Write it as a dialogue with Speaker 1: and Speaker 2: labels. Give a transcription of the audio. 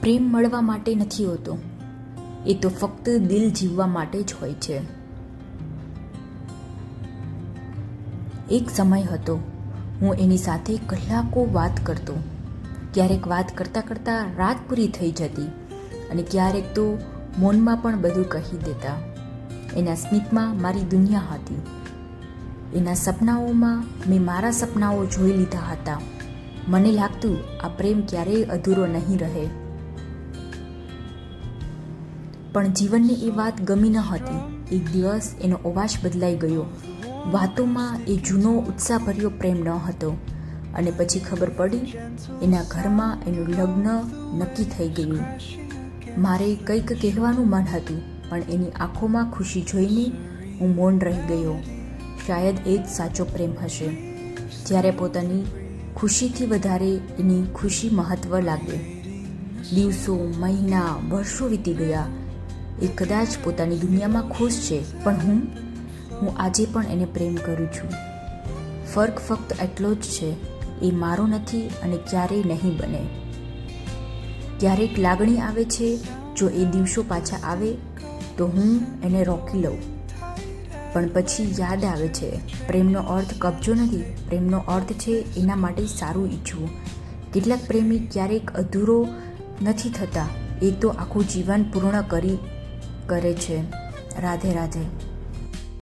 Speaker 1: પ્રેમ મળવા માટે નથી હોતો. એ તો ફક્ત દિલ જીવવા માટે જ હોય છે. એક સમય હતો, હું એની સાથે કલાકો વાત કરતો. ક્યારેક વાત કરતાં કરતાં રાત પૂરી થઈ જતી અને ક્યારેક તો મૌનમાં પણ બધું કહી દેતા. એના સ્મિતમાં મારી દુનિયા હતી. એના સપનાઓમાં મેં મારા સપનાઓ જોઈ લીધા હતા. મને લાગતું, આ પ્રેમ ક્યારેય અધૂરો નહીં રહે. પણ જીવનને એ વાત ગમી ન હતી. એક દિવસ એનો અવાજ બદલાઈ ગયો. વાતોમાં એ જૂનો, ઉત્સાહભર્યો પ્રેમ ન હતો. અને પછી ખબર પડી, એના ઘરમાં એનું લગ્ન નક્કી થઈ ગયું. મારે કંઈક કહેવાનું મન હતું, પણ એની આંખોમાં ખુશી જોઈને હું મૌન રહી ગયો. શાયદ એ જ સાચો પ્રેમ હશે. જ્યારે પોતાની ખુશીથી વધારે એની ખુશી મહત્વ લાગે. દિવસો, મહિના, વર્ષો વીતી ગયા. એ કદાચ પોતાની દુનિયામાં ખુશ છે, પણ હું હું આજે પણ એને પ્રેમ કરું છું. ફર્ક ફક્ત એટલો જ છે, એ મારો નથી અને ક્યારેય નહીં બને. ક્યારેક લાગણી આવે છે, જો એ દિવસો પાછા આવે, તો હું એને રોકી લઉં. પણ પછી યાદ આવે છે, પ્રેમનો અર્થ કબજો નથી, પ્રેમનો અર્થ છે એના માટે સારું ઈચ્છવું. કેટલાક પ્રેમી ક્યારેક અધૂરો નથી થતા, એ તો આખું જીવન પૂર્ણ કરી કરે છે. રાધે રાધે.